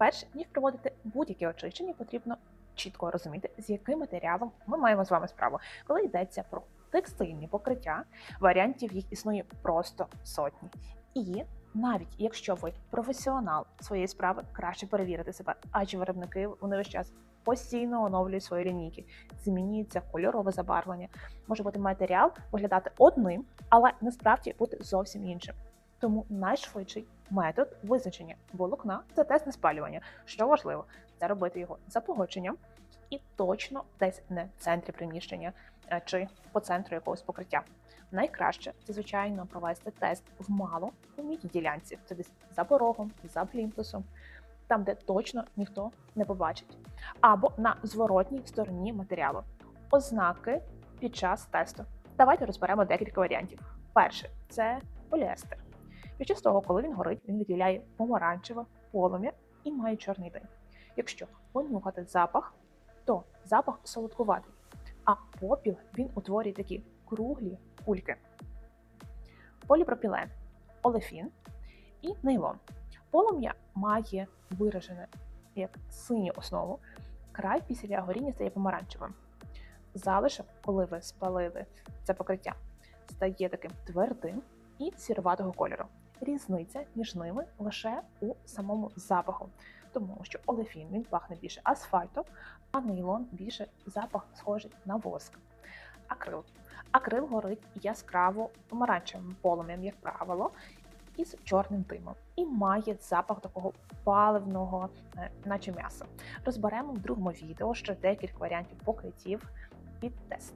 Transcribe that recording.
Перш ніж проводити будь-яке очищення, потрібно чітко розуміти, з яким матеріалом ми маємо з вами справу. Коли йдеться про текстильні покриття, варіантів їх існує просто сотні. І навіть якщо ви професіонал своєї справи, краще перевірити себе, адже виробники вони весь час постійно оновлюють свої лінійки, змінюється кольорове забарвлення. Може бути матеріал виглядати одним, але насправді бути зовсім іншим. Тому найшвидший метод визначення волокна це тест на спалювання. Що важливо, це робити його за погодженням і точно десь не в центрі приміщення е, чи по центру якогось покриття. Найкраще це, звичайно, провести тест в мало помітній ділянці. Це десь за порогом, за плінтусом, там, де точно ніхто не побачить, або на зворотній стороні матеріалу. Ознаки під час тесту. Давайте розберемо декілька варіантів. Перше це поліестер. Під час того, коли він горить, він виділяє помаранчеве полум'я і має чорний дим. Якщо понюхати запах, то запах солодкуватий, а попіл він утворює такі круглі кульки. Поліпропілен, олефін і нейлон. Полум'я має виражене як синю основу, край після горіння стає помаранчевим. Залишок, коли ви спалили це покриття, стає таким твердим і сіруватого кольору. Різниця між ними лише у самому запаху, тому що олефін він пахне більше асфальтом, а нейлон більше запах схожий на воск. Акрил. Акрил горить яскраво помаранчевим полум'ям, як правило, із чорним димом і має запах такого паливного, е, наче м'яса. Розберемо в другому відео ще декілька варіантів покриттів під тест.